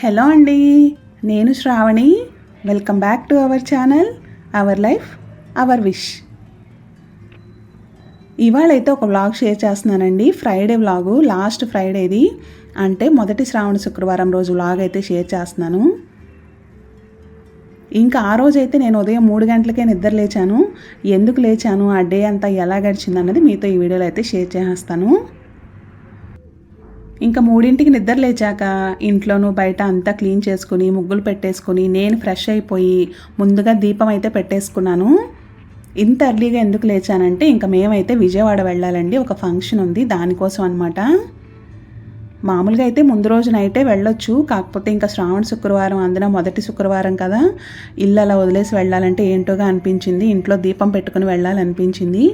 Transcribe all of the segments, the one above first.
Hello అండి నేను Sravani. Welcome back to our channel our life our wish ఇవాళైతే ఒక vlog share చేస్తున్నానండి. Friday vlog last ఫ్రైడేది అంటే మొదటి శ్రావణ శుక్రవారం రోజు వ్లాగ్ అయితే షేర్ చేస్తున్నాను. ఇంకా ఆ రోజైతే నేను ఉదయం మూడు గంటలకే నిద్ర లేచాను. ఎందుకు లేచాను? ఆ డే అంతా ఎలా గడిచింది అన్నది మీతో ఈ వీడియోలో అయితే షేర్ చేస్తాను. ఇంకా మూడింటికి నిద్ర లేచాక ఇంట్లోనూ బయట అంతా క్లీన్ చేసుకుని ముగ్గులు పెట్టేసుకుని నేను ఫ్రెష్ అయిపోయి ముందుగా దీపం అయితే పెట్టేసుకున్నాను. ఇంత ఎర్లీగా ఎందుకు లేచానంటే ఇంకా మేమైతే విజయవాడ వెళ్ళాలండి. ఒక ఫంక్షన్ ఉంది దానికోసం అనమాట మామూలుగా అయితే ముందు రోజు నైటే వెళ్ళొచ్చు. కాకపోతే ఇంకా శ్రావణ శుక్రవారం అందున మొదటి శుక్రవారం కదా. ఇల్లు అలా వదిలేసి వెళ్ళాలంటే ఏంటోగా అనిపించింది. ఇంట్లో దీపం పెట్టుకుని వెళ్ళాలనిపించింది.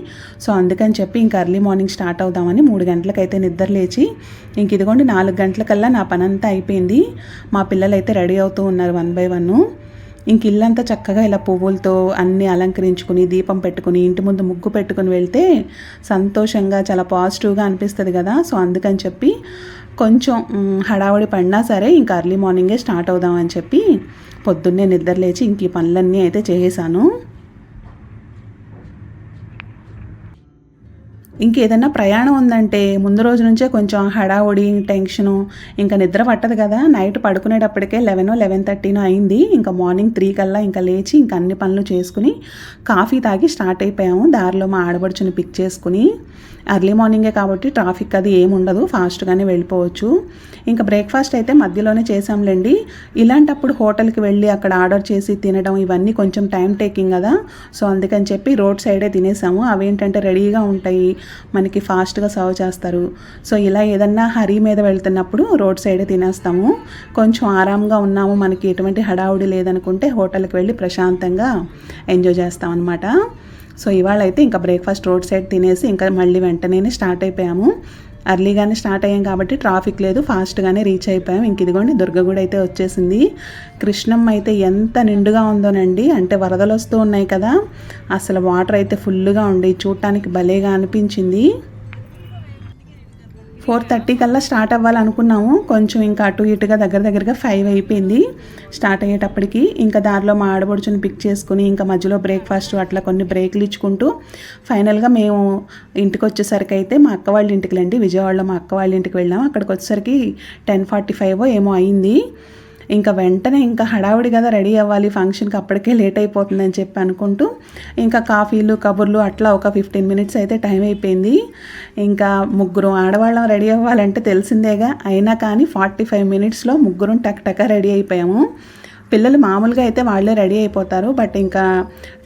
సో అందుకని చెప్పి ఇంకా అర్లీ మార్నింగ్ స్టార్ట్ అవుదామని మూడు గంటలకైతే నిద్ర లేచి ఇంక ఇదిగోండి నాలుగు గంటలకల్లా నా పనంతా అయిపోయింది. మా పిల్లలు అయితే రెడీ అవుతూ ఉన్నారు వన్ బై వన్. ఇంక ఇల్లంతా చక్కగా ఇలా పువ్వులతో అన్నీ అలంకరించుకుని దీపం పెట్టుకుని ఇంటి ముందు ముగ్గు పెట్టుకుని వెళ్తే సంతోషంగా చాలా పాజిటివ్గా అనిపిస్తుంది కదా. సో అందుకని చెప్పి కొంచెం హడావుడి పడినా సరే ఇంకా అర్లీ మార్నింగే స్టార్ట్ అవుదామని చెప్పి పొద్దున్నే నిద్ర లేచి ఇంక ఈ పనులన్నీ అయితే చేసేసాను. ఇంకేదన్నా ప్రయాణం ఉందంటే ముందు రోజు నుంచే కొంచెం హడావుడి టెన్షను ఇంకా నిద్ర పట్టదు కదా. నైట్ పడుకునేటప్పటికే లెవెన్ లెవెన్ థర్టీనో అయింది. ఇంకా మార్నింగ్ త్రీ కల్లా ఇంకా లేచి ఇంకా అన్ని పనులు చేసుకుని కాఫీ తాగి స్టార్ట్ అయిపోయాము. దారిలో మా ఆడబడుచుని పిక్ చేసుకుని అర్లీ మార్నింగే కాబట్టి ట్రాఫిక్ అది ఏముండదు ఫాస్ట్గానే వెళ్ళిపోవచ్చు. ఇంకా బ్రేక్ఫాస్ట్ అయితే మధ్యలోనే చేసాంలేండి ఇలాంటప్పుడు హోటల్కి వెళ్ళి అక్కడ ఆర్డర్ చేసి తినడం ఇవన్నీ కొంచెం టైం టేకింగ్ కదా. సో అందుకని చెప్పి రోడ్ సైడే తినేసాము. అవేంటంటే రెడీగా ఉంటాయి. మనకి ఫాస్ట్గా సర్వ్ చేస్తారు. సో ఇలా ఏదన్నా హరీ మీద వెళ్తున్నప్పుడు రోడ్ సైడే తినేస్తాము. కొంచెం ఆరాంగా ఉన్నాము మనకి ఎటువంటి హడావుడి లేదనుకుంటే హోటల్కి వెళ్ళి ప్రశాంతంగా ఎంజాయ్ చేస్తాం అనమాట సో ఇవాళ అయితే ఇంకా బ్రేక్ఫాస్ట్ రోడ్ సైడ్ తినేసి ఇంకా మళ్ళీ వెంటనే స్టార్ట్ అయిపోయాము. అర్లీగానే స్టార్ట్ అయ్యాం కాబట్టి ట్రాఫిక్ లేదు ఫాస్ట్గానే రీచ్ అయిపోయాం. ఇంక ఇదిగోండి దుర్గగూడ అయితే వచ్చేసింది. కృష్ణమ్మ అయితే ఎంత నిండుగా ఉందోనండి. అంటే వరదలు వస్తూ ఉన్నాయి కదా అసలు వాటర్ అయితే ఫుల్గా ఉండి చూడటానికి భలేగా అనిపించింది. ఫోర్ థర్టీ కల్లా స్టార్ట్ అవ్వాలనుకున్నాము. కొంచెం ఇంకా అటు ఇటుగా దగ్గర దగ్గరగా ఫైవ్ అయిపోయింది. స్టార్ట్ అయ్యేటప్పటికి ఇంకా దారిలో మా ఆడబడుచుని పిక్ చేసుకుని ఇంకా మధ్యలో బ్రేక్ఫాస్ట్ అట్లా కొన్ని బ్రేక్లు ఇచ్చుకుంటూ ఫైనల్గా మేము ఇంటికి వచ్చేసరికి అయితే మా అక్క వాళ్ళ ఇంటికి వెళ్ళండి విజయవాడలో మా అక్క వాళ్ళ ఇంటికి వెళ్ళాము. అక్కడికి వచ్చేసరికి టెన్ ఫార్టీ ఫైవ్ ఏమో అయింది. ఇంకా వెంటనే ఇంకా హడావుడి కదా రెడీ అవ్వాలి ఫంక్షన్కి అప్పటికే లేట్ అయిపోతుందని చెప్పి అనుకుంటూ ఇంకా కాఫీలు కబుర్లు అట్లా ఒక ఫిఫ్టీన్ మినిట్స్ అయితే టైం అయిపోయింది. ఇంకా ముగ్గురు ఆడవాళ్ళం రెడీ అవ్వాలంటే తెలిసిందేగా అయినా కానీ ఫార్టీ ఫైవ్ మినిట్స్లో ముగ్గురం టక్ టక రెడీ అయిపోయాము. పిల్లలు మామూలుగా అయితే వాళ్ళే రెడీ అయిపోతారు బట్ ఇంకా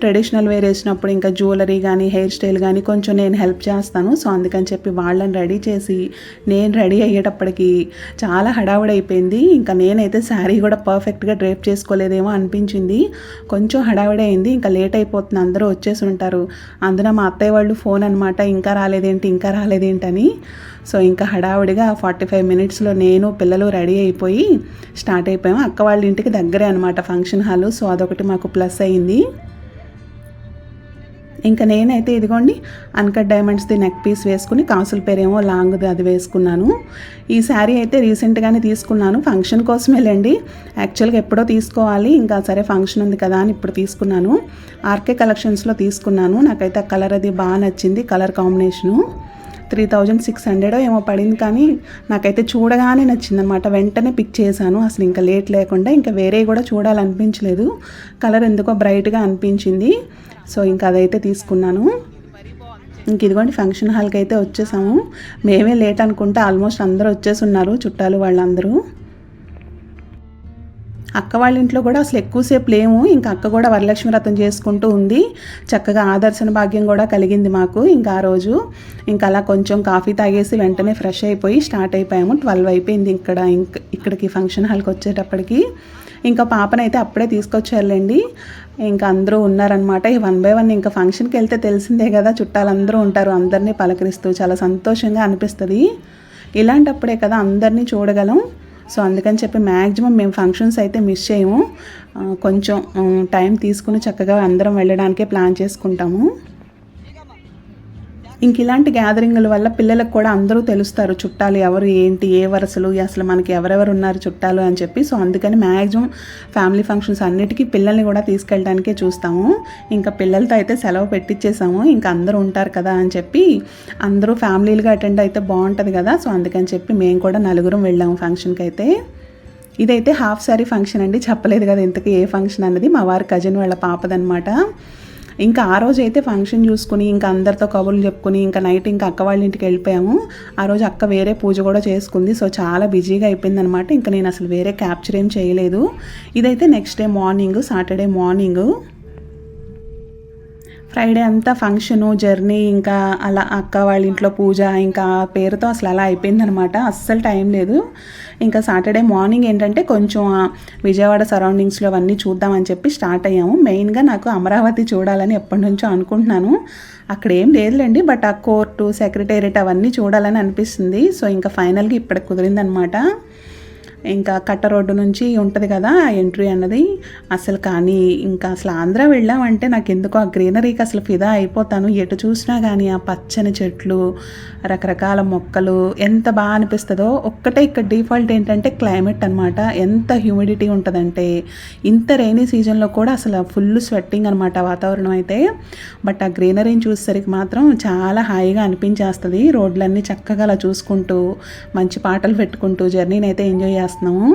ట్రెడిషనల్ వేర్ వేసినప్పుడు ఇంకా జ్యువెలరీ కానీ హెయిర్ స్టైల్ కానీ కొంచెం నేను హెల్ప్ చేస్తాను. సో అందుకని చెప్పి వాళ్ళని రెడీ చేసి నేను రెడీ అయ్యేటప్పటికి చాలా హడావుడైపోయింది. అయిపోయింది ఇంకా నేనైతే శారీ కూడా పర్ఫెక్ట్గా డ్రేప్ చేసుకోలేదేమో అనిపించింది. కొంచెం హడావిడి అయింది ఇంకా లేట్ అయిపోతుంది. అందరూ వచ్చేసి ఉంటారు. అందులో మా అత్తయ్య వాళ్ళు ఫోన్ అనమాట ఇంకా రాలేదేంటి? ఇంకా రాలేదేంటని. సో ఇంకా హడావుడిగా ఫార్టీ ఫైవ్ మినిట్స్లో నేను పిల్లలు రెడీ అయిపోయి స్టార్ట్ అయిపోయాము. అక్క వాళ్ళ ఇంటికి దగ్గరే అనమాట ఫంక్షన్ హాల్. సో అదొకటి మాకు ప్లస్ అయింది. ఇంకా నేనైతే ఇదిగోండి అన్కట్ డైమండ్స్ది నెక్ పీస్ వేసుకుని కాసుల పేరేమో లాంగ్ది అది వేసుకున్నాను. ఈ శారీ అయితే రీసెంట్గానే తీసుకున్నాను. ఫంక్షన్ కోసమేలేండి యాక్చువల్గా ఎప్పుడో తీసుకోవాలి. ఇంకా సరే ఫంక్షన్ ఉంది కదా అని ఇప్పుడు తీసుకున్నాను. ఆర్కే కలెక్షన్స్లో తీసుకున్నాను. నాకైతే ఆ కలర్ అది బాగా నచ్చింది colour combination. Three thousand six hundred ఏమో పడింది కానీ నాకైతే చూడగానే నచ్చిందనమాట వెంటనే పిక్ చేశాను. అసలు ఇంకా లేట్ లేకుండా ఇంకా వేరే కూడా చూడాలనిపించలేదు. కలర్ ఎందుకో బ్రైట్గా అనిపించింది. సో ఇంకా అదైతే తీసుకున్నాను. ఇంక ఇదిగోండి ఫంక్షన్ హాల్కి అయితే వచ్చేసాము. మేమే లేట్ అనుకుంటే ఆల్మోస్ట్ అందరూ వచ్చేసి ఉన్నారు చుట్టాలు వాళ్ళందరూ. అక్క వాళ్ళ ఇంట్లో కూడా అసలు ఎక్కువసేపు లేము. ఇంకా అక్క కూడా వరలక్ష్మి వ్రతం చేసుకుంటూ ఉంది. చక్కగా ఆదర్శన భాగ్యం కూడా కలిగింది మాకు. ఇంకా ఆ రోజు ఇంకా అలా కొంచెం కాఫీ తాగేసి వెంటనే ఫ్రెష్ అయిపోయి స్టార్ట్ అయిపోయాము. ట్వెల్వ్ అయిపోయింది ఇక్కడ. ఇంక ఇక్కడికి ఫంక్షన్ హాల్కి వచ్చేటప్పటికి. ఇంకా పాపనైతే అప్పుడే తీసుకొచ్చారులేండి. ఇంకా అందరూ ఉన్నారనమాట ఈ వన్ బై వన్ ఇంకా ఫంక్షన్కి వెళ్తే తెలిసిందే కదా. చుట్టాలందరూ ఉంటారు. అందరినీ పలకరిస్తూ చాలా సంతోషంగా అనిపిస్తుంది. ఇలాంటప్పుడే కదా అందరినీ చూడగలం. సో అందుకని చెప్పి మ్యాక్సిమం మేము ఫంక్షన్స్ అయితే మిస్ చేయము. కొంచెం టైం తీసుకుని చక్కగా అందరం వెళ్ళడానికే ప్లాన్ చేసుకుంటాము. ఇంక ఇలాంటి గ్యాదరింగ్ల వల్ల పిల్లలకు కూడా అందరూ తెలుస్తారు చుట్టాలు ఎవరు ఏంటి ఏ వరుసలు అసలు మనకి ఎవరెవరు ఉన్నారు చుట్టాలు అని చెప్పి. సో అందుకని మ్యాక్సిమం ఫ్యామిలీ ఫంక్షన్స్ అన్నిటికీ పిల్లల్ని కూడా తీసుకెళ్ళడానికే చూస్తాము. ఇంకా పిల్లలతో అయితే సెలవు పెట్టించేసాము ఇంకా అందరూ ఉంటారు కదా అని చెప్పి అందరూ ఫ్యామిలీలుగా అటెండ్ అయితే బాగుంటుంది కదా. సో అందుకని చెప్పి మేము కూడా నలుగురం వెళ్ళాము ఫంక్షన్కి అయితే. ఇదైతే హాఫ్ సారీ ఫంక్షన్ అండి. చెప్పలేదు కదా ఇంతకీ ఏ ఫంక్షన్ అన్నది. మా వారి కజిన్ వాళ్ళ పాపదనమాట ఇంకా ఆ రోజు అయితే ఫంక్షన్ చూసుకుని ఇంకా అందరితో కబుర్లు చెప్పుకుని ఇంకా నైట్ ఇంకా అక్క వాళ్ళ ఇంటికి వెళ్ళిపోయాము. ఆ రోజు అక్క వేరే పూజ కూడా చేసుకుంది. సో చాలా బిజీగా అయిపోయింది అనమాట ఇంకా నేను అసలు వేరే క్యాప్చర్ ఏం చేయలేదు. ఇదైతే next day morning Saturday morning Friday అంతా ఫంక్షను జర్నీ ఇంకా అలా అక్క వాళ్ళ ఇంట్లో పూజ ఇంకా పేరుతో అసలు అలా అయిపోయిందనమాట అస్సలు టైం లేదు. ఇంకా సాటర్డే మార్నింగ్ ఏంటంటే కొంచెం విజయవాడ సరౌండింగ్స్లో అవన్నీ చూద్దామని చెప్పి స్టార్ట్ అయ్యాము. మెయిన్గా నాకు అమరావతి చూడాలని ఎప్పటి నుంచో అనుకుంటున్నాను. అక్కడ ఏం లేదులేండి బట్ ఆ కోర్టు సెక్రటేరియట్ అవన్నీ చూడాలని అనిపిస్తుంది. సో ఇంకా ఫైనల్గా ఇప్పటికి కుదిరిందనమాట. ఇంకా కట్ట రోడ్డు నుంచి ఉంటుంది కదా ఎంట్రీ అన్నది. అసలు కానీ ఇంకా అసలు ఆంధ్ర వెళ్ళామంటే నాకు ఎందుకో ఆ గ్రీనరీకి అసలు ఫిదా అయిపోతాను. ఎటు చూసినా కానీ ఆ పచ్చని చెట్లు రకరకాల మొక్కలు ఎంత బాగా అనిపిస్తుందో ఒక్కటే ఇక్కడ డిఫాల్ట్ ఏంటంటే క్లైమేట్ అనమాట ఎంత హ్యూమిడిటీ ఉంటుందంటే ఇంత రైనీ సీజన్లో కూడా అసలు ఫుల్ స్వెట్టింగ్ అనమాట వాతావరణం అయితే. బట్ ఆ గ్రీనరీని చూసేసరికి మాత్రం చాలా హాయిగా అనిపించేస్తుంది. రోడ్లన్నీ చక్కగా అలా చూసుకుంటూ మంచి పాటలు పెట్టుకుంటూ జర్నీని అయితే ఎంజాయ్ చేస్తున్నాము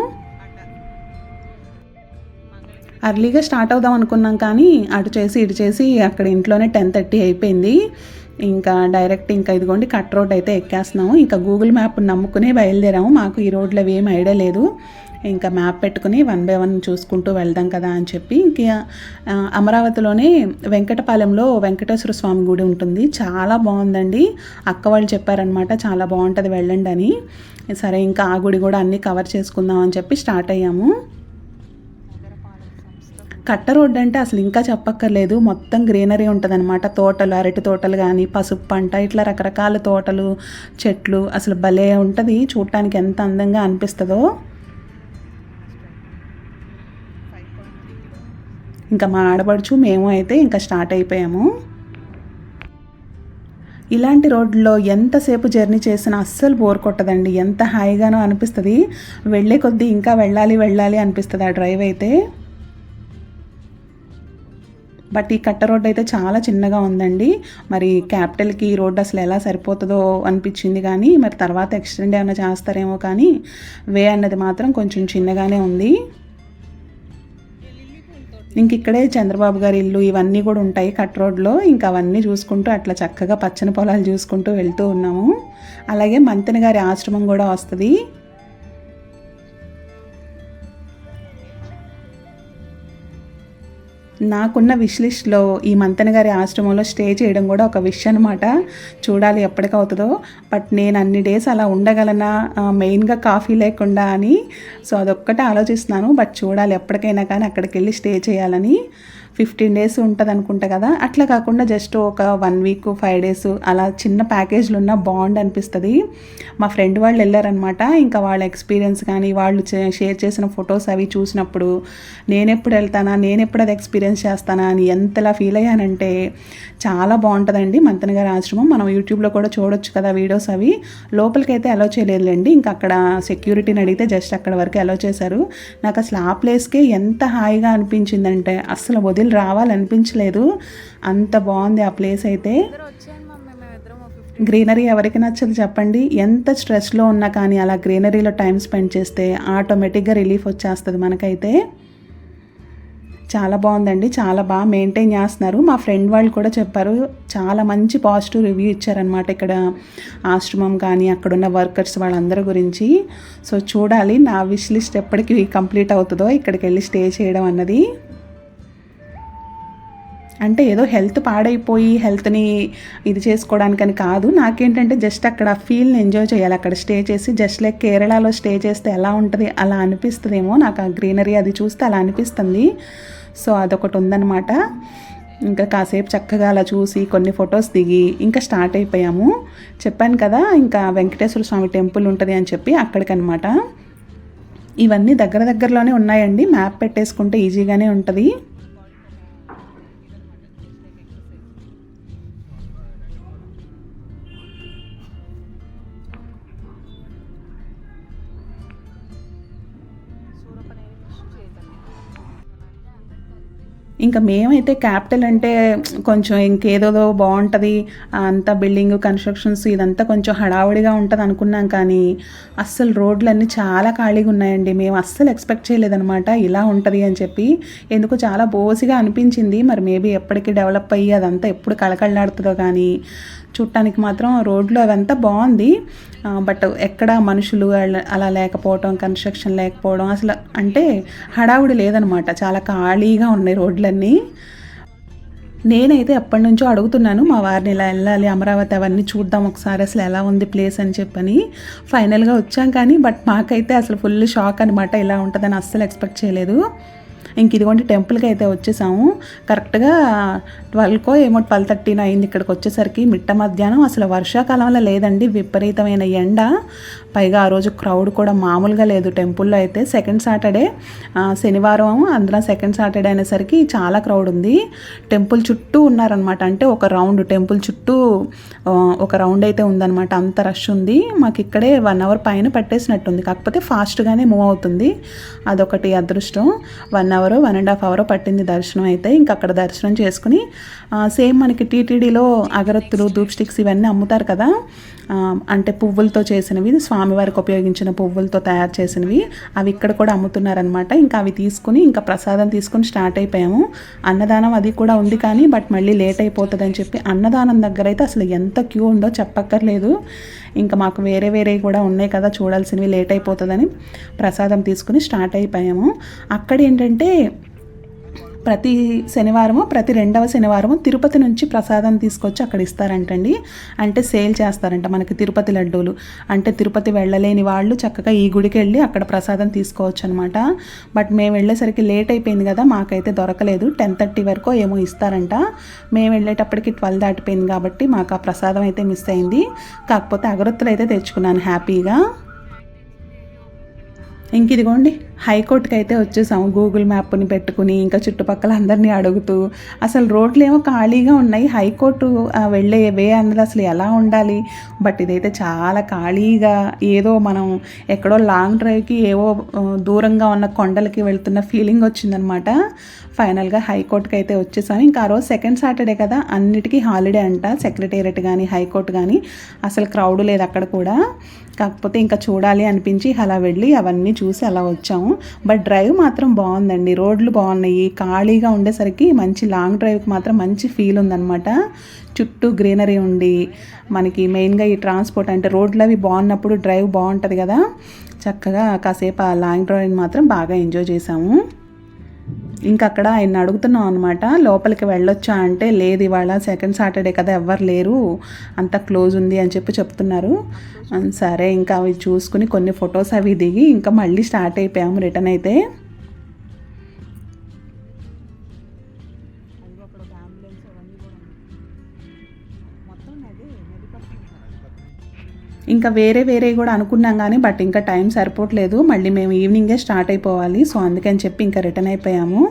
అర్లీగా స్టార్ట్ అవుదాం అనుకున్నాం కానీ అటు చేసి ఇటు చేసి అక్కడ ఇంట్లోనే టెన్ థర్టీ అయిపోయింది. ఇంకా డైరెక్ట్ ఇంకా ఇదిగోండి కట్ రోడ్ అయితే ఎక్కేస్తున్నాము. ఇంకా గూగుల్ మ్యాప్ నమ్ముకునే బయలుదేరాము. మాకు ఈ రోడ్లో ఏం ఐడియా లేదు. ఇంకా మ్యాప్ పెట్టుకుని వన్ బై వన్ చూసుకుంటూ వెళ్దాం కదా అని చెప్పి ఇంకా అమరావతిలోనే వెంకటపాలెంలో వెంకటేశ్వర స్వామి గుడి ఉంటుంది. చాలా బాగుందండి. అక్క వాళ్ళు చెప్పారనమాట చాలా బాగుంటుంది వెళ్ళండి అని. సరే ఇంకా ఆ గుడి కూడా అన్నీ కవర్ చేసుకుందాం అని చెప్పి స్టార్ట్ అయ్యాము. కట్ట రోడ్డు అంటే అసలు ఇంకా చెప్పక్కర్లేదు. మొత్తం గ్రీనరీ ఉంటుందన్నమాట. తోటలు అరటి తోటలు కానీ పసుపు పంట ఇట్లా రకరకాల తోటలు చెట్లు అసలు భలే ఉంటుంది. చూడటానికి ఎంత అందంగా అనిపిస్తుందో. ఇంకా మా ఆడపడుచు మేము అయితే ఇంకా స్టార్ట్ అయిపోయాము. ఇలాంటి రోడ్లో ఎంతసేపు జర్నీ చేసినా అస్సలు బోర్ కొట్టదండి. ఎంత హాయిగానో అనిపిస్తుంది. వెళ్ళే కొద్దీ ఇంకా వెళ్ళాలి వెళ్ళాలి అనిపిస్తుంది ఆ డ్రైవ్ అయితే. బట్ ఈ కట్ట రోడ్ అయితే చాలా చిన్నగా ఉందండి. మరి క్యాపిటల్కి ఈ రోడ్ అసలు ఎలా సరిపోతుందో అనిపించింది కానీ మరి తర్వాత ఎక్స్టెండ్ ఏమైనా చేస్తారేమో కానీ వే అన్నది మాత్రం కొంచెం చిన్నగానే ఉంది. ఇంక ఇక్కడే చంద్రబాబు గారి ఇల్లు ఇవన్నీ కూడా ఉంటాయి కట్ రోడ్లో. ఇంకా అవన్నీ చూసుకుంటూ అట్లా చక్కగా పచ్చని పొలాలు చూసుకుంటూ వెళ్తూ ఉన్నాము. అలాగే మంతెన గారి ఆశ్రమం కూడా వస్తుంది. నాకున్న విష్ లిస్ట్లో ఈ మంతెన గారి ఆశ్రమంలో స్టే చేయడం కూడా ఒక విష్ అనమాట చూడాలి ఎప్పటికవుతుందో. బట్ నేను అన్ని డేస్ అలా ఉండగలనా? మెయిన్గా కాఫీ లేకుండా అని. సో అదొక్కటే ఆలోచిస్తున్నాను. బట్ చూడాలి ఎప్పటికైనా కానీ అక్కడికి వెళ్ళి స్టే చేయాలని. ఫిఫ్టీన్ డేస్ ఉంటుంది అనుకుంటా కదా. అట్లా కాకుండా జస్ట్ ఒక వన్ వీక్ ఫైవ్ డేస్ అలా చిన్న ప్యాకేజ్లు ఉన్న బాండ్ అనిపిస్తుంది. మా ఫ్రెండ్ వాళ్ళు వెళ్ళారనమాట ఇంకా వాళ్ళ ఎక్స్పీరియన్స్ కానీ వాళ్ళు షేర్ చేసిన ఫొటోస్ అవి చూసినప్పుడు నేనెప్పుడు వెళ్తానా? నేను ఎప్పుడు అది ఎక్స్పీరియన్స్ చేస్తానా? అని ఎంతలా ఫీల్ అయ్యానంటే చాలా బాగుంటుందండి మంతన్ గారి ఆశ్రమం. మనం యూట్యూబ్లో కూడా చూడొచ్చు కదా వీడియోస్ అవి. లోపలికి అయితే అలో చేయలేదులేండి. ఇంకా అక్కడ సెక్యూరిటీని అడిగితే జస్ట్ అక్కడ వరకు అలో చేశారు. నాకు అసలు ఆ ప్లేస్కే ఎంత హాయిగా అనిపించిందంటే అసలు వదిలి రావాలనిపించలేదు. అంత బాగుంది ఆ ప్లేస్ అయితే. గ్రీనరీ ఎవరికి నచ్చదు చెప్పండి. ఎంత స్ట్రెస్లో ఉన్నా కానీ అలా గ్రీనరీలో టైం స్పెండ్ చేస్తే ఆటోమేటిక్గా రిలీఫ్ వచ్చేస్తుంది మనకైతే. చాలా బాగుందండి. చాలా బాగా మెయింటైన్ చేస్తున్నారు. మా ఫ్రెండ్ వాళ్ళు కూడా చెప్పారు చాలా మంచి పాజిటివ్ రివ్యూ ఇచ్చారనమాట ఇక్కడ ఆశ్రమం కానీ అక్కడున్న వర్కర్స్ వాళ్ళందరి గురించి. సో చూడాలి. నా విష్ లిస్ట్ ఎప్పటికి కంప్లీట్ అవుతుందో ఇక్కడికి వెళ్ళి స్టే చేయడం అన్నది. అంటే ఏదో హెల్త్ పాడైపోయి హెల్త్ని ఇది చేసుకోవడానికని కాదు. నాకేంటంటే జస్ట్ అక్కడ ఫీల్ని ఎంజాయ్ చేయాలి. అక్కడ స్టే చేసి జస్ట్ లైక్ కేరళలో స్టే చేస్తే ఎలా ఉంటుంది? అలా అనిపిస్తుందేమో. నాకు ఆ గ్రీనరీ అది చూస్తే అలా అనిపిస్తుంది. సో అదొకటి ఉందన్నమాట. ఇంకా కాసేపు చక్కగా అలా చూసి కొన్ని ఫొటోస్ దిగి ఇంకా స్టార్ట్ అయిపోయాము. చెప్పాను కదా ఇంకా వెంకటేశ్వర స్వామి టెంపుల్ ఉంటుంది అని చెప్పి అక్కడికనమాట ఇవన్నీ దగ్గర దగ్గరలోనే ఉన్నాయండి. మ్యాప్ పెట్టేసుకుంటే ఈజీగానే ఉంటుంది. ఇంకా మేమైతే క్యాపిటల్ అంటే కొంచెం ఇంకేదో బాగుంటుంది అంత బిల్డింగ్ కన్స్ట్రక్షన్స్ ఇదంతా కొంచెం హడావుడిగా ఉంటుంది అనుకున్నాం కానీ అస్సలు రోడ్లన్నీ చాలా ఖాళీగా ఉన్నాయండి. మేము అస్సలు ఎక్స్పెక్ట్ చేయలేదనమాట ఇలా ఉంటుంది అని చెప్పి. ఎందుకు చాలా బోసిగా అనిపించింది. మరి మేబీ ఎప్పటికీ డెవలప్ అయ్యి అదంతా ఎప్పుడు కళకళలాడుతుందో కానీ చూడటానికి మాత్రం రోడ్లు అదంతా బాగుంది. బట్ ఎక్కడ మనుషులు అలా లేకపోవడం కన్స్ట్రక్షన్ లేకపోవడం అసలు అంటే హడావుడి లేదనమాట చాలా ఖాళీగా ఉన్నాయి రోడ్లు రోడ్లన్నీ నేనైతే ఎప్పటి నుంచో అడుగుతున్నాను మా వారిని ఇలా వెళ్ళాలి అమరావతి అవన్నీ చూద్దాం ఒకసారి అసలు ఎలా ఉంది ప్లేస్ అని చెప్పని. ఫైనల్గా వచ్చాం కానీ బట్ మాకైతే అసలు ఫుల్ షాక్ అనమాట ఇలా ఉంటుందని అస్సలు ఎక్స్పెక్ట్ చేయలేదు. ఇంక ఇదిగోండి టెంపుల్కి అయితే వచ్చేసాము. కరెక్ట్గా ట్వెల్వ్కో ఏమో ట్వెల్వ్ థర్టీన్ అయింది ఇక్కడికి వచ్చేసరికి మిట్ట మధ్యాహ్నం. అసలు వర్షాకాలంలో లేదండి విపరీతమైన ఎండ. పైగా ఆ రోజు క్రౌడ్ కూడా మామూలుగా లేదు టెంపుల్లో అయితే. సెకండ్ సాటర్డే శనివారం అందులో సెకండ్ సాటర్డే అనేసరికి చాలా క్రౌడ్ ఉంది. టెంపుల్ చుట్టూ ఉన్నారనమాట అంటే ఒక రౌండ్ టెంపుల్ చుట్టూ ఒక రౌండ్ అయితే ఉందన్నమాట. అంత రష్ ఉంది. మాకు ఇక్కడే వన్ అవర్ పైన పట్టేసినట్టుంది. కాకపోతే ఫాస్ట్గానే మూవ్ అవుతుంది. అదొకటి అదృష్టం. One hour one and half hour పట్టింది దర్శనం అయితే. ఇంకా అక్కడ దర్శనం చేసుకుని సేమ్ మనకి టీటీడీలో అగరత్తులు ధూప్ స్టిక్స్ ఇవన్నీ అమ్ముతారు కదా. అంటే పువ్వులతో చేసినవి స్వామివారికి ఉపయోగించిన పువ్వులతో తయారు చేసినవి అవి ఇక్కడ కూడా అమ్ముతున్నారనమాట ఇంకా అవి తీసుకుని ఇంకా ప్రసాదం తీసుకుని స్టార్ట్ అయిపోయాము. అన్నదానం అది కూడా ఉంది కానీ బట్ మళ్ళీ లేట్ అయిపోతుందని చెప్పి అన్నదానం దగ్గర అయితే అసలు ఎంత క్యూ ఉందో చెప్పక్కర్లేదు. ఇంకా మాకు వేరే వేరే కూడా ఉన్నాయి కదా చూడాల్సినవి లేట్ అయిపోతుందని ప్రసాదం తీసుకుని స్టార్ట్ అయిపోయాము. అక్కడ ఏంటంటే ప్రతి శనివారము ప్రతి రెండవ శనివారము తిరుపతి నుంచి ప్రసాదం తీసుకొచ్చి అక్కడ ఇస్తారంటండి. అంటే సేల్ చేస్తారంట మనకి తిరుపతి లడ్డూలు. అంటే తిరుపతి వెళ్ళలేని వాళ్ళు చక్కగా ఈ గుడికి వెళ్ళి అక్కడ ప్రసాదం తీసుకోవచ్చు అనమాట బట్ మేము వెళ్ళేసరికి లేట్ అయిపోయింది కదా మాకైతే దొరకలేదు. టెన్ థర్టీ వరకు ఏమో ఇస్తారంట. మేము వెళ్ళేటప్పటికి ట్వెల్వ్ దాటిపోయింది కాబట్టి మాకు ఆ ప్రసాదం అయితే మిస్ అయింది. కాకపోతే అగరొత్తులు అయితే తెచ్చుకున్నాను హ్యాపీగా. ఇంక ఇదిగోండి హైకోర్టుకి అయితే వచ్చేసాము గూగుల్ మ్యాప్ని పెట్టుకుని ఇంకా చుట్టుపక్కల అందరినీ అడుగుతూ. అసలు రోడ్లు ఏమో ఖాళీగా ఉన్నాయి. హైకోర్టు వెళ్ళే వే అన్నది అసలు ఎలా ఉండాలి? బట్ ఇదైతే చాలా ఖాళీగా ఏదో మనం ఎక్కడో లాంగ్ డ్రైవ్కి ఏవో దూరంగా ఉన్న కొండలకి వెళ్తున్న ఫీలింగ్ వచ్చిందనమాట. ఫైనల్గా హైకోర్టుకి అయితే వచ్చేసాము ఇంకా ఆ రోజు సెకండ్ సాటర్డే కదా అన్నిటికీ హాలిడే అంట. సెక్రటేరియట్ కానీ హైకోర్టు కానీ అసలు క్రౌడ్ లేదు అక్కడ కూడా. కాకపోతే ఇంకా చూడాలి అనిపించి అలా వెళ్ళి అవన్నీ చూసి అలా వచ్చాము. బట్ డ్రైవ్ మాత్రం బాగుందండి. రోడ్లు బాగున్నాయి. ఖాళీగా ఉండేసరికి మంచి లాంగ్ డ్రైవ్కి మాత్రం మంచి ఫీల్ ఉందన్నమాట. చుట్టూ గ్రీనరీ ఉండి మనకి మెయిన్గా ఈ ట్రాన్స్పోర్ట్ అంటే రోడ్లు అవి బాగున్నప్పుడు డ్రైవ్ బాగుంటుంది కదా. చక్కగా కాసేపు ఆ లాంగ్ డ్రైవ్ మాత్రం బాగా ఎంజాయ్ చేసాము. ఇంకా అక్కడ ఆయన అడుగుతున్నాం అనమాట లోపలికి వెళ్ళొచ్చా అంటే లేదు ఇవాళ సెకండ్ సాటర్డే కదా ఎవ్వరు లేరు అంత క్లోజ్ ఉంది అని చెప్పి చెప్తున్నారు. సరే ఇంకా అవి చూసుకుని కొన్ని ఫొటోస్ అవి దిగి ఇంకా మళ్ళీ స్టార్ట్ అయిపోయాము రిటర్న్ అయితే. ఇంకా వేరే వేరే కూడా అనుకున్నాం కానీ బట్ ఇంకా టైం సరిపోవట్లేదు. మళ్ళీ మేము ఈవినింగే స్టార్ట్ అయిపోవాలి. సో అందుకని చెప్పి ఇంకా రిటర్న్ అయిపోయాము.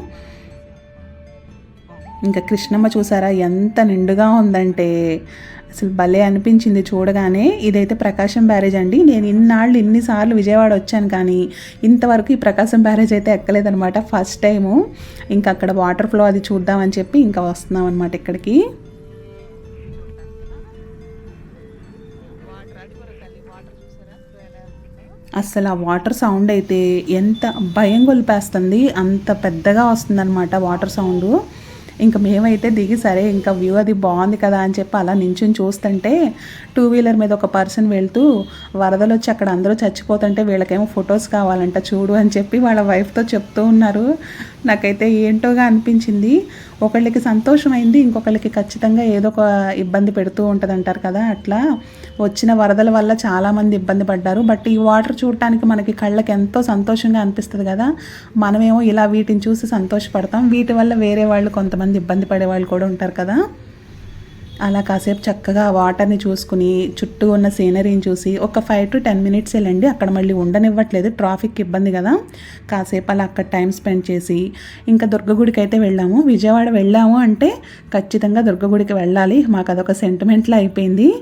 ఇంకా కృష్ణమ్మ చూసారా ఎంత నిండుగా ఉందంటే. అసలు భలే అనిపించింది చూడగానే. ఇదైతే ప్రకాశం బ్యారేజ్ అండి. నేను ఇన్నాళ్ళు ఇన్నిసార్లు విజయవాడ వచ్చాను కానీ ఇంతవరకు ఈ ప్రకాశం బ్యారేజ్ అయితే ఎక్కలేదనమాట ఫస్ట్ టైము. ఇంకా అక్కడ వాటర్ ఫ్లో అది చూద్దామని చెప్పి ఇంకా వస్తున్నాం అనమాట ఇక్కడికి. అస్సలు ఆ వాటర్ సౌండ్ అయితే ఎంత భయం గొలిపేస్తుంది అంత పెద్దగా వస్తుందన్నమాట వాటర్ సౌండ్. ఇంకా మేమైతే దిగి సరే ఇంకా వ్యూ అది బాగుంది కదా అని చెప్పి అలా నించుని చూస్తుంటే టూ వీలర్ మీద ఒక పర్సన్ వెళ్తూ వరదలు వచ్చి అక్కడ అందరూ చచ్చిపోతుంటే వీళ్ళకేమో ఫొటోస్ కావాలంట చూడు అని చెప్పి వాళ్ళ వైఫ్తో చెప్తూ ఉన్నారు. నాకైతే ఏంటోగా అనిపించింది ఒకళ్ళకి సంతోషమైంది ఇంకొకళ్ళకి ఖచ్చితంగా ఏదో ఒక ఇబ్బంది పెడుతూ ఉంటుంది అంటారు కదా అట్లా వచ్చిన వరదల వల్ల చాలామంది ఇబ్బంది పడ్డారు. బట్ ఈ వాటర్ చూడటానికి మనకి కళ్ళకి ఎంతో సంతోషంగా అనిపిస్తుంది కదా మనమేమో ఇలా వీటిని చూసి సంతోషపడతాం. వీటి వల్ల వేరే వాళ్ళు కొంతమంది ఇబ్బంది పడే వాళ్ళు కూడా ఉంటారు కదా. అలా కాసేపు చక్కగా వాటర్ని చూసుకుని చుట్టూ ఉన్న సీనరీని చూసి ఒక ఫైవ్ టు టెన్ మినిట్స్ వెళ్ళండి. అక్కడ మళ్ళీ ఉండనివ్వట్లేదు. ట్రాఫిక్ ఇబ్బంది కదా. కాసేపు అలా అక్కడ టైం స్పెండ్ చేసి ఇంకా దుర్గగుడికి అయితే వెళ్ళాము. విజయవాడ వెళ్ళాము అంటే ఖచ్చితంగా దుర్గగుడికి వెళ్ళాలి. మాకు అదొక సెంటిమెంట్లో అయిపోయింది.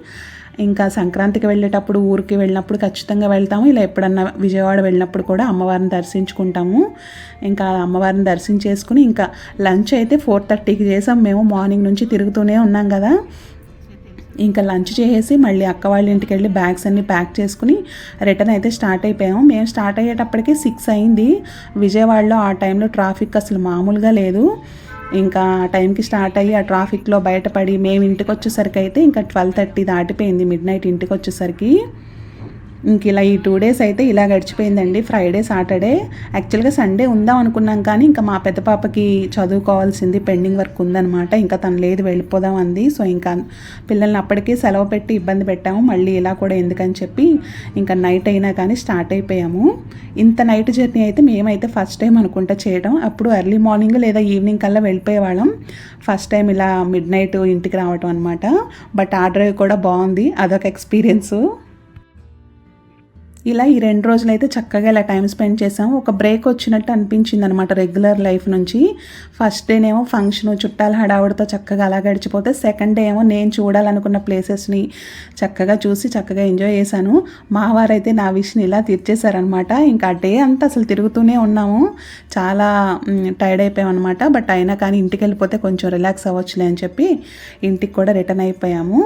ఇంకా సంక్రాంతికి వెళ్ళేటప్పుడు ఊరికి వెళ్ళినప్పుడు ఖచ్చితంగా వెళ్తాము. ఇలా ఎప్పుడన్నా విజయవాడ వెళ్ళినప్పుడు కూడా అమ్మవారిని దర్శించుకుంటాము. ఇంకా అమ్మవారిని దర్శించేసుకుని ఇంకా లంచ్ అయితే ఫోర్ థర్టీకి చేసాం. మేము మార్నింగ్ నుంచి తిరుగుతూనే ఉన్నాం కదా. ఇంకా లంచ్ చేసేసి మళ్ళీ అక్క వాళ్ళ ఇంటికి వెళ్ళి బ్యాగ్స్ అన్నీ ప్యాక్ చేసుకుని రిటర్న్ అయితే స్టార్ట్ అయిపోయాము. మేము స్టార్ట్ అయ్యేటప్పటికి సిక్స్ అయింది. విజయవాడలో ఆ టైంలో ట్రాఫిక్ అసలు మామూలుగా లేదు. ఇంకా ఆ టైంకి స్టార్ట్ అయ్యి ఆ ట్రాఫిక్లో బయటపడి మేము ఇంటికి వచ్చేసరికి అయితే ఇంకా ట్వెల్వ్ థర్టీ దాటిపోయింది. మిడ్ నైట్ ఇంటికి వచ్చేసరికి ఇంక ఇలా ఈ టూ డేస్ అయితే ఇలా గడిచిపోయిందండి. ఫ్రైడే సాటర్డే యాక్చువల్గా సండే ఉందాం అనుకున్నాం కానీ ఇంకా మా పెద్ద పాపకి చదువుకోవాల్సింది పెండింగ్ వర్క్ ఉందనమాట ఇంకా తను లేదు వెళ్ళిపోదాం అంది. సో ఇంకా పిల్లల్ని అప్పటికే సెలవు పెట్టి ఇబ్బంది పెట్టాము. మళ్ళీ ఇలా కూడా ఎందుకని చెప్పి ఇంకా నైట్ అయినా కానీ స్టార్ట్ అయిపోయాము. ఇంత నైట్ జర్నీ అయితే మేమైతే ఫస్ట్ టైం అనుకుంటా చేయడం. అప్పుడు ఎర్లీ మార్నింగ్ లేదా ఈవినింగ్ కల్లా వెళ్ళిపోయేవాళ్ళం. ఫస్ట్ టైం ఇలా మిడ్ నైట్ ఇంటికి రావటం అనమాట బట్ ఆ డ్రైవ్ కూడా బాగుంది. అదొక ఎక్స్పీరియన్సు ఇలా ఈ రెండు రోజులు అయితే చక్కగా ఇలా టైం స్పెండ్ చేసాము. ఒక బ్రేక్ వచ్చినట్టు అనిపించింది అనమాట రెగ్యులర్ లైఫ్ నుంచి. ఫస్ట్ డేనేమో ఫంక్షన్ చుట్టాల హడావుడితో చక్కగా అలా గడిచిపోతే సెకండ్ డే ఏమో నేను చూడాలనుకున్న ప్లేసెస్ని చక్కగా చూసి చక్కగా ఎంజాయ్ చేశాను. మా వారైతే నా విష్ని ఇలా తీర్చేశారనమాట ఇంకా డే అంతా అసలు తిరుగుతూనే ఉన్నాము. చాలా టైర్డ్ అయిపోయామన్నమాట బట్ అయినా కానీ ఇంటికి వెళ్ళిపోతే కొంచెం రిలాక్స్ అవ్వచ్చులే అని చెప్పి ఇంటికి కూడా రిటర్న్ అయిపోయాము.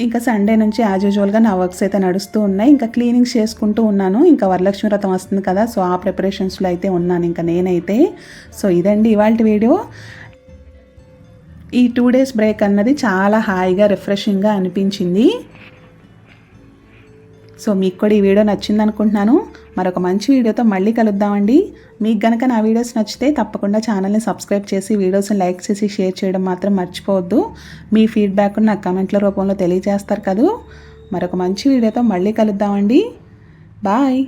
ఇంకా సండే నుంచి యాజ్ యూజువల్గా నా వర్క్స్ అయితే నడుస్తూ ఉన్నాయి. ఇంకా క్లీనింగ్స్ చేసుకుంటూ ఉన్నాను. ఇంకా వరలక్ష్మి వ్రతం వస్తుంది కదా సో ఆ ప్రిపరేషన్స్లో అయితే ఉన్నాను ఇంకా నేనైతే. సో ఇదండి ఇవాళ వీడియో. ఈ టూ డేస్ బ్రేక్ అన్నది చాలా హాయిగా రిఫ్రెషింగ్గా అనిపించింది. సో మీకు కూడా ఈ వీడియో నచ్చింది అనుకుంటున్నాను. మరొక మంచి వీడియోతో మళ్ళీ కలుద్దామండి. మీకు గనక నా వీడియోస్ నచ్చితే తప్పకుండా ఛానల్ని సబ్స్క్రైబ్ చేసి వీడియోస్ని లైక్ చేసి షేర్ చేయడం మాత్రం మర్చిపోవద్దు. మీ ఫీడ్బ్యాక్ నాకు కమెంట్ల రూపంలో తెలియజేస్తారు కదూ. మరొక మంచి వీడియోతో మళ్ళీ కలుద్దామండి. బాయ్.